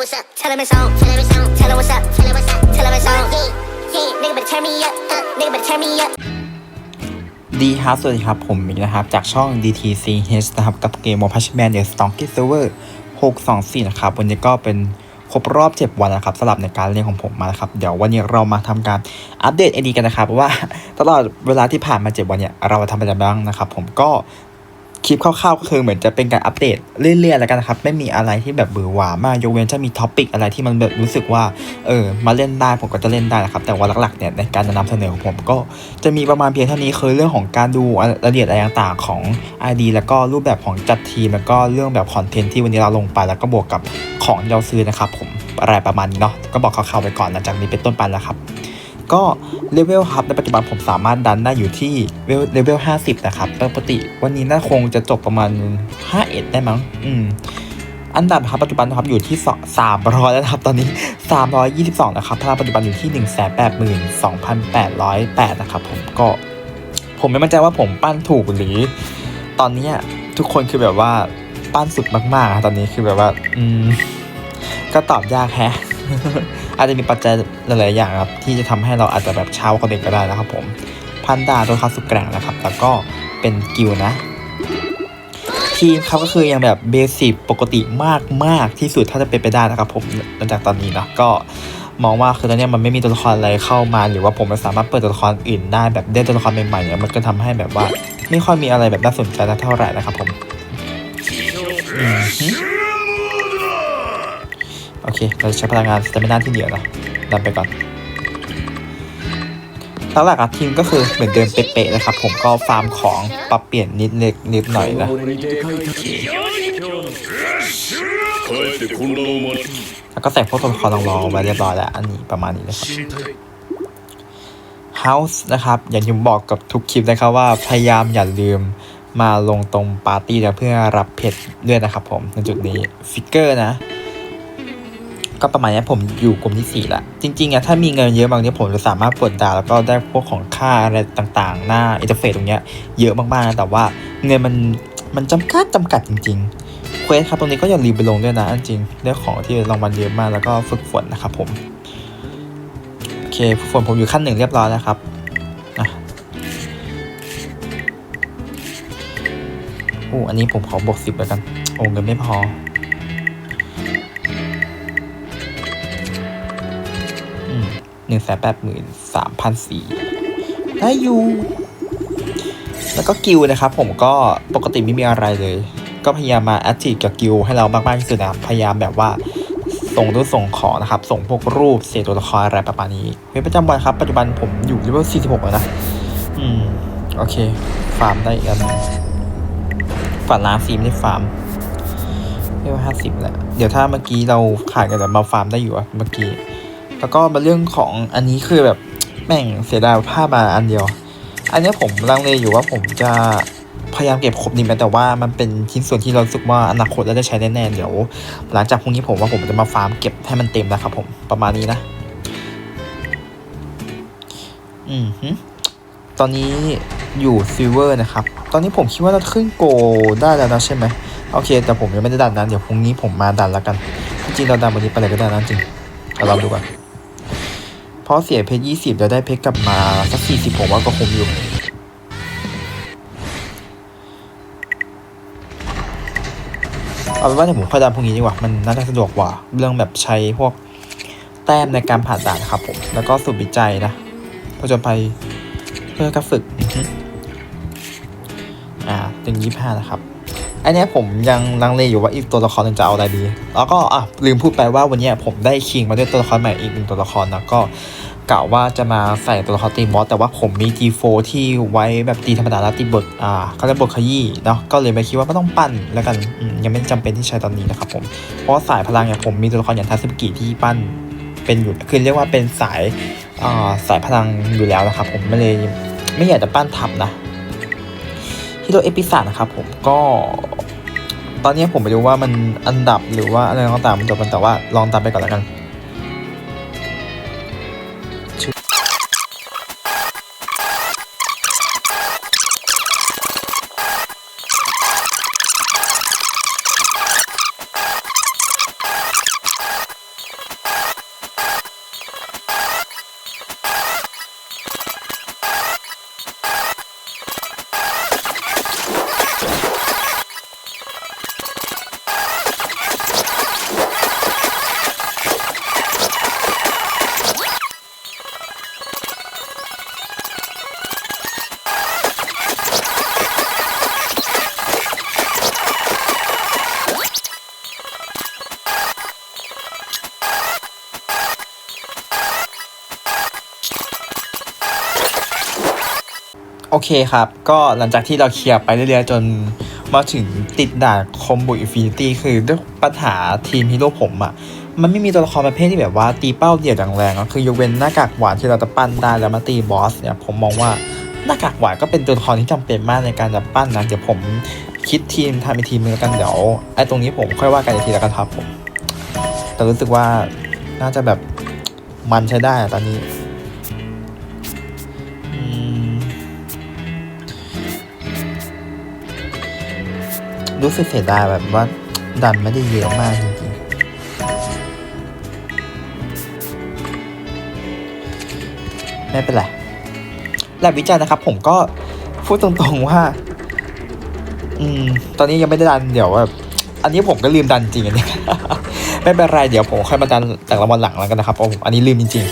what's up. Tell him it's on. Tell him it's on. Tell him what's up. Tell him what's up. Tell him it's on. Yeah, yeah. Nigga better turn me up. Uh, nigga better turn me up. ดีครับ สวัสดีครับ ผมมิกนะครับ จากช่อง DTCH นะครับ กับเกม m o p a s h Man The Stonky Server 624 นะครับ วันนี้ก็เป็นครบรอบ 7 วันนะครับสำหรับในการเล่นของผมมานะครับ เดี๋ยววันนี้เรามาทำการอัปเดตไอดีกันนะครับว่าตลอดเวลาที่ผ่านมา 7 วันเนี่ยเราทำอะไรบ้างนะครับ ผมก็ คลิปคร่าวๆก็คือเหมือนจะเป็นการอัปเดตเรื่อยๆแล้วกันนะครับ ไม่มีอะไรที่แบบเบื่อหวามากยกเว้นจะมีท็อปิกอะไรที่มันแบบรู้สึกว่าเออมาเล่นได้ผมก็จะเล่นได้นะครับ แต่ว่าหลักๆเนี่ยในการนำเสนอของผมก็จะมีประมาณเพียงเท่านี้คือเรื่องของการดูรายละเอียดอะไรต่างๆของ ID แล้วก็รูปแบบของจัดทีมแล้วก็เรื่องแบบคอนเทนต์ที่วันนี้เราลงไปแล้วก็บวกกับของที่เราซื้อนะครับผมอะไรประมาณนี้เนาะก็บอกคร่าวๆไปก่อนหลังจากนี้เป็นต้นไปแล้วครับ ก็เลเวลครับในปัจจุบันผมสามารถดันได้อยู่ที่เลเวล50นะครับปกติวันนี้น่าคงจะจบประมาณ51ได้มั้ง อืมอันดับครับปัจจุบันนะครับอยู่ที่300แล้วครับตอนนี้322นะครับพลังปัจจุบันอยู่ที่182,808นะครับผมก็ ผมไม่มั่นใจว่าผมปั้นถูกหรือ ตอนนี้ทุกคนคือแบบว่าปั้นสุดมากๆตอนนี้คือแบบว่า อืม ก็ตอบยากแฮะ อาจจะมีปัจจัยหลายๆอย่างครับที่จะทำให้เราอาจจะแบบเช้าคนเด็กก็ได้นะครับผมพันดาตัวคาสุดแกร่งนะครับ แล้วก็เป็นกิลนะทีมเขาก็คือยังแบบเบสิกปกติมากมากที่สุดถ้าจะเป็นไปได้นะครับผมหลังจากตอนนี้นะก็มองว่าคือตอนนี้มันไม่มีตัวละครอะไรเข้ามา หรือว่าผมไม่สามารถเปิดตัวละครอื่นได้แบบได้ตัวละครใหม่ๆเนี่ยมันก็ทำให้แบบว่า ไม่ค่อยมีอะไรแบบน่าสนใจสักเท่าไหร่นะครับผม โอเค เราใช้พลังงานสเตมินาที่เหลือนะดันไปก่อนตั้งหลักอะทีมก็คือเหมือนเดิมเป๊ะๆนะครับ ผมก็ฟาร์มของปรับเปลี่ยนนิดนิดนิดหน่อยนะแล้วก็ใส่พวกตัวละครรองๆมาเรียบร้อยแล้ว อันนี้ประมาณนี้นะครับ House นะครับ อย่างที่บอกกับทุกคลิปนะครับว่าพยายามอย่าลืมมาลงตรงปาร์ตี้เพื่อรับเพชรด้วยนะครับผมในจุดนี้ฟิกเกอร์นะ ก็ประมาณนี้ผมอยู่กลุ่มที่ 4 ละ จริงๆอะถ้ามีเงินเยอะบางทีผมจะสามารถปลดดาวแล้วก็ได้พวกของค่าอะไรต่างๆ หน้าอินเทอร์เฟซตรงเนี้ยเยอะมากๆนะแต่ว่าเงินมันมันจำกัดจำกัดจริงๆเควสครับตรงนี้ก็อย่าลืมไปลงด้วยนะจริงได้ของที่รางวัลเยอะมากแล้วก็ฝึกฝนนะครับผมโอเคฝึกฝนผมอยู่ขั้นหนึ่งเรียบร้อยแล้วครับอะโอ้อันนี้ผมขอบวกสิบแล้วกัน โอ้เงินไม่พอ หนึ่งแสนแปดหมื่นสามพันสี่ได้อยู่ แล้วก็กิลนะครับผมก็ปกติไม่มีอะไรเลย ก็พยายามมาแอ t ทีฟกับกิลให้เรามากๆที่สุดนะพยายามแบบว่าส่งรูปส่งของนะครับ ส่งพวกรูปเศษตัวละครอะไรประมาณนี้เว็บประจำวันครับ ปัจจุบันผมอยู่เลเวล46 แล้วนะ อืม โอเค ฟาร์มได้อีกแล้วนะฝันล้านซีไม่ได้ฟาร์มเลเวลห้าสิบแหละเดี๋ยวถ้าเมื่อกี้เราขาดกันแต่มาฟาร์มได้อยู่อะเมื่อกี้ แล้วก็มาเรื่องของอันนี้คือแบบแม่งเสียดายผ้ามาอันเดียว อันนี้ผมลังเลอยู่ว่าผมจะพยายามเก็บครบดีไหมแต่ว่ามันเป็นชิ้นส่วนที่เราสึกว่าอนาคตเราได้ใช้แน่ๆเดี๋ยว หลังจากพรุ่งนี้ผมว่าผมจะมาฟาร์มเก็บให้มันเต็มนะครับผมประมาณนี้นะ อืมฮึตอนนี้อยู่ซิลเวอร์นะครับ ตอนนี้ผมคิดว่าเราขึ้นโกลได้แล้วนะใช่ไหมโอเค แต่ผมยังไม่ได้ดันนั้นเดี๋ยวพรุ่งนี้ผมมาดันแล้วกัน จริงๆเราดันวันนี้ไปเลยก็ได้นะจริงเราดูก่อน ราะเสียเพชรยี่สิบแล้วได้เพชรกลับมาสักสี่สิบผมว่าก็คุ้มอยู่เอาเป็นว่าเดี๋ยวผมค่อยดันพวกนี้ดีกว่า มันน่าจะสะดวกกว่า เรื่องแบบใช้พวกแต้มในการผ่านด่านะครับผม แล้วก็สูตรวิจัยนะผจญภัยเพื่อการฝึก อ่าถึงยี่ห้านะครับ อันนี้ผมยังลังเลอยู่ว่าอีกตัวละครหนึงจะเอาอะไรดี แล้วก็อะลืมพูดไปว่าวันนี้ผมได้คิงมาด้วยตัวละครใหม่อีกหนึ่งตัวละครนะก็กะว่าจะมาใส่ตัวละครตีมอสแต่ว่าผมมี G4 ที่ไว้แบบตีธรรมดาแล้วตีบทอ่าเขาเรียกบทขยี้เนาะก็เลยไม่คิดว่าไม่ต้องปั้นแล้วกันยังไม่จำเป็นที่ใช้ตอนนี้นะครับผมเพราะสายพลังเนี่ยผมมีตัวละครอย่างทัศกิที่ปั้นเป็นอยู่คือเรียกว่าเป็นสายอ่าสายพลังอยู่แล้วนะครับผมไม่เลยไม่อยากจะปั้นทับนะ ที่ตัวเอพิซาดนะครับผมก็ ตอนนี้ผมไม่รู้ว่ามันอันดับหรือว่าอะไรต่างๆมันจบกันแต่ว่าลองตามไปก่อนแล้วกัน โอเคครับ ก็หลังจากที่เราเคลียร์ไปเรื่อยๆ จนมาถึงติดด่านคอมโบอินฟินิตี้คือด้วยปัญหาทีมฮีโร่ผมอะ่ะ มันไม่มีตัวละครประเภทที่แบบว่าตีเป้าเดี่ยวแรงๆอะคือยกเว้นหน้ากากหวานที่เราจะปั้นได้แล้วมาตีบอสเนี่ยผมมองว่าหน้ากากหวานก็เป็นตัวละครที่จำเป็นมากในการจะปั้นนะเดี๋ยวผมคิดทีมทำเป็นทีมมือกันเดี๋ยวไอ้ตรงนี้ผมค่อยว่ากันอีกทีแล้วกันครับผมแต่รู้สึกว่าน่าจะแบบมันใช้ได้ตอนนี้ รู้สึกเสียดายแบบว่าดันไม่ได้เยอะมากจริงๆ ไม่เป็นไรแลบวิจัยนะครับ ผมก็พูดตรงๆว่า อืม ตอนนี้ยังไม่ได้ดันเดี๋ยวแบบอันนี้ผมก็ลืมดันจริงอันนี้ไม่เป็นไรเดี๋ยวผมค่อยมาดันแต่ละวันหลังแล้วกันนะครับผมอันนี้ลืมจริง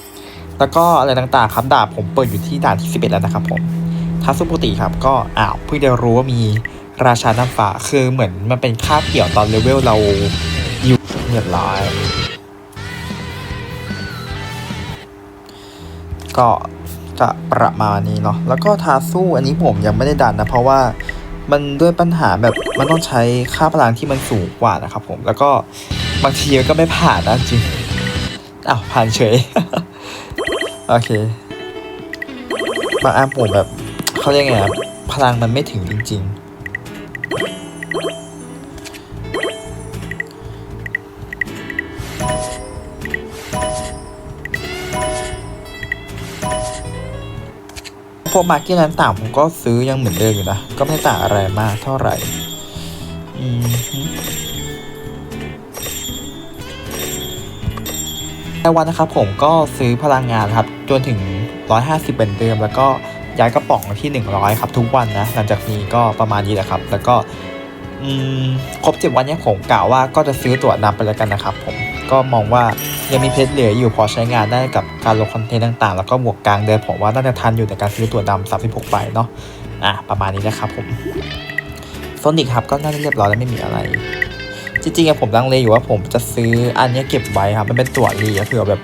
ๆ แล้วก็อะไรต่างๆ ครับดาบผมเปิดอยู่ที่ด่านที่11แล้วนะครับผมถ้าสุปกติครับก็อ้าวเพิ่งจะรู้ว่ามี ราชาน้ำฟ้าคือเหมือนมันเป็นค่าเกี่ยวตอนเลเวลเราอยู่เรียบร้อยก็จะประมาณนี้เนาะแล้วก็ทาสู้อันนี้ผมยังไม่ได้ดันนะ เพราะว่ามันด้วยปัญหาแบบมันต้องใช้ค่าพลังที่มันสูงกว่านะครับผมแล้วก็บางทีก็ไม่ผ่านนะจริงอ้าวผ่านเฉย โอเค บางอันผมแบบเขาเรียกไงครับพลังมันไม่ถึงจริง ๆ พวกมาร์ก็ตนั้นต่างผมก็ซื้อยังเหมือนเดิมอยู่นะ ก็ไม่ต่างอะไรมากเท่าไหร่ในวันนะครับผมก็ซื้อพลังงานครับจนถึง 150เป็นเดิม แล้วก็ย้ายกระป๋องที่ 100 ครับทุกวันนะ หลังจากนี้ก็ประมาณนี้แหละครับ แล้วก็ครบเจ็ดวันเนี้ยผมกล่าวว่าก็จะซื้อตั๋วนำไปแล้วกันนะครับผมก็มองว่า ยังมีเพชรเหลืออยู่พอใช้งานได้กับการลงคอนเทนต์ต่างๆ แล้วก็บวกกลางเดือนผมว่าน่าจะทันอยู่ในการซื้อตัวดำ36ใบเนาะอะประมาณนี้นะครับผมโซนิกครับก็น่าจะเรียบร้อยแล้วไม่มีอะไร จริงๆอะผมลังเลอยู่ว่าผมจะซื้ออันเนี้ยเก็บไว้ครับมันเป็นตัวรีอะเผื่อแบบ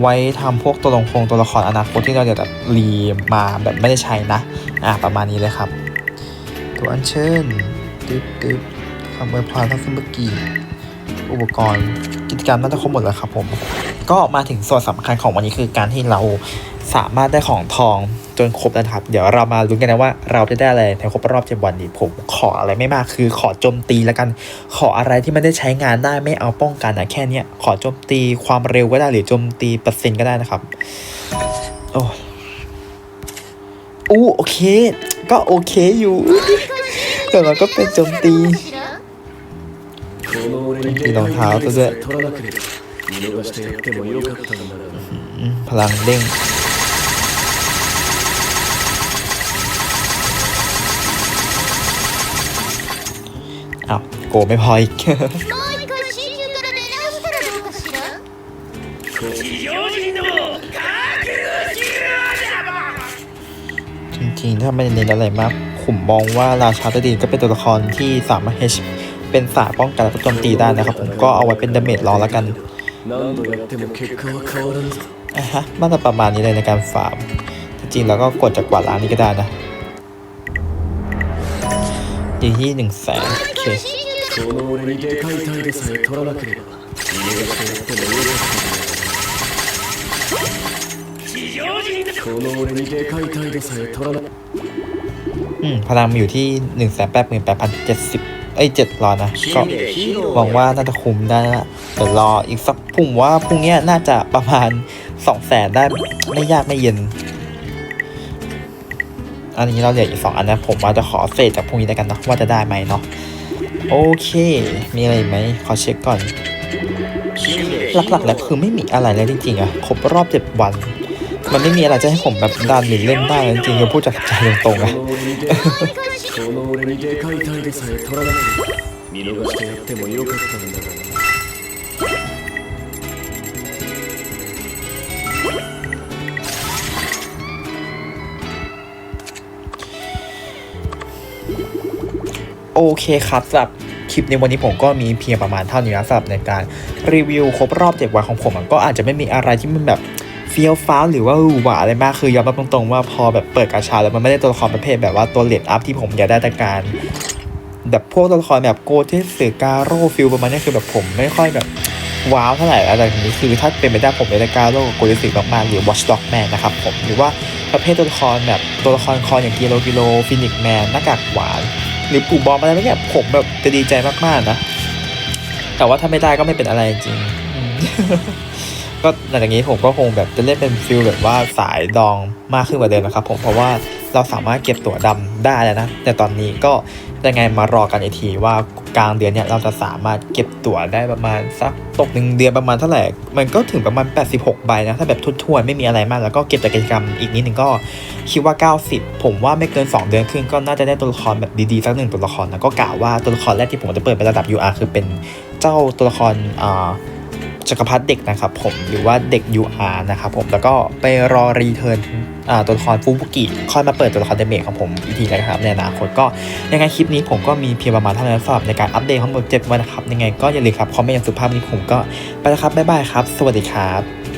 ไว้ทำพวกตัวลงคงตัวละครอนาคตที่เราจะแบบรีมาแบบไม่ได้ใช้นะอะประมาณนี้เลยครับ ตัวอัญเชิญตึ๊บตึ๊บคำอวยพรทัศนบกีอุปกรณ์ กิจกรรมน่าจะครบหมดแล้วครับผม ก็มาถึงส่วนสำคัญของวันนี้คือการที่เราสามารถได้ของทองจนครบนะครับ เดี๋ยวเรามาลุ้นกันนะว่าเราจะได้อะไรในครบรอบเจ็ดวันนี้ผมขออะไรไม่มากคือขอโจมตีแล้วกัน ขออะไรที่มันได้ใช้งานได้ไม่เอาป้องกันนะแค่เนี้ยขอโจมตีความเร็วก็ได้หรือโจมตีเปอร์เซ็นต์ก็ได้นะครับโอ้อู้โอเค ก็โอเคอยู่แต่เราก็เป็นโจมตี มีรองเท้าซะด้วยพลังเด้งอาโกไม่พออีกจริงๆ ถ้าไม่เน้นอะไรมาก ผมมองว่าราชาตดีนก็เป็นตัวละครที่สามารถ HP เป็นสาสป้องกันและโจมตีได้นะครับผมก็เอาไว้เป็นดาเมจรอแล้วกันอะฮะมันจะประมาณนี้เลยในการฟาร์มจริงแล้วก็กดจากกวาล้างนี้ก็ได้นะดีที่หนึ่งแสนโอเคอืมพลังมีอยู่ที่หนึ่งแสนแปดหมื่นแปดพันเจ็ดสิบ เอ้ยเจ็ดร้อยนะก็หวังว่าน่าจะคุ้มได้ละเดี๋ยวรออีกสักผมว่าพรุ่งเนี้ยน่าจะประมาณสองแสนได้ไม่ยากไม่เย็น อันนี้เราเหลืออีกสองอันนะผมว่าจะขอเศษจากพรุ่งนี้แล้วกันเนาะว่าจะได้ไหมเนาะโอเค มีอะไรอีกไหมขอเช็คก่อน หลักๆแล้วคือไม่มีอะไรเลยจริงๆอะครบรอบเจ็ดวัน มันไม่มีอะไรจะให้ผมแบบดันหรือเล่นได้จริงๆคือพูดจากใจตรงๆอะโอเคครับสำหรับคลิปในวันนี้ผมก็มีเพียงประมาณเท่านี้นะสำหรับในการรีวิวครบรอบเจ็ดวันของผมก็อาจจะไม่มีอะไรที่มันแบบ ฟี้ยวฟ้าวหรือว่าหวือหวาอะไรมากคือยอมรับตรงๆว่าพอแบบเปิดกาชาแล้วมันไม่ได้ตัวละครประเภทแบบว่าตัวเลดอัพที่ผมอยากได้แต่การแบบพวกตัวละครแบบโกเทสเสือการโร่ฟิลประมาณนี้คือแบบผมไม่ค่อยแบบว้าวเท่าไหร่อะไรอย่างนี้คือถ้าเป็นไปได้ผมอยากได้การโร่โกเทสเสือมากๆหรือ Watch Dog Man นะครับผมหรือว่าประเภทตัวละครแบบตัวละครคออย่างกิโลกิโลฟินิกแมนหน้ากากหวานหรือปู่บอมอะไรไม่เนี่ยผมแบบจะดีใจมากๆนะ แต่ว่าถ้าไม่ได้ก็ไม่เป็นอะไรจริง ก็หลังจากนี้ผมก็คงแบบจะเล่นเป็นฟิลแบบว่าสายดองมากขึ้นกว่าเดิมนะครับ ผมเพราะว่าเราสามารถเก็บตั๋วดำได้แล้วนะ แต่ตอนนี้ก็ยังไงมารอกันอีกทีว่ากลางเดือนเนี่ยเราจะสามารถเก็บตั๋วได้ประมาณสักตกหนึ่งเดือนประมาณเท่าไหร่ มันก็ถึงประมาณ 86 ใบนะ ถ้าแบบทุนๆไม่มีอะไรมากแล้วก็เก็บแต่กิจกรรมอีกนิดนึงก็คิดว่า 90 ผมว่าไม่เกิน 2 เดือนครึ่งก็น่าจะได้ตัวละครแบบดีๆสักหนึ่งตัวละครนะก็กล่าวว่าตัวละครแรกที่ผมจะเปิดเป็นระดับ UR คือเป็นเจ้าตัวละครอ่า จักรพรรดิเด็กนะครับผมหรือว่าเด็ก UR นะครับผมแล้วก็ไปรอรีเทิร์นตัวละครฟูบุกิค่อยมาเปิดตัวละครเดเมจของผมอีกทีนะครับในอนาคตก็ยังไงคลิปนี้ผมก็มีเพียงประมาณเท่านั้นสำหรับในการอัปเดตทั้งหมด7วันนะครับยังไงก็อย่าลืมครับคอมเมนต์อย่างสุภาพวันนี้ผมก็ไปแล้วครับบ๊ายบายครับ สวัสดีครับ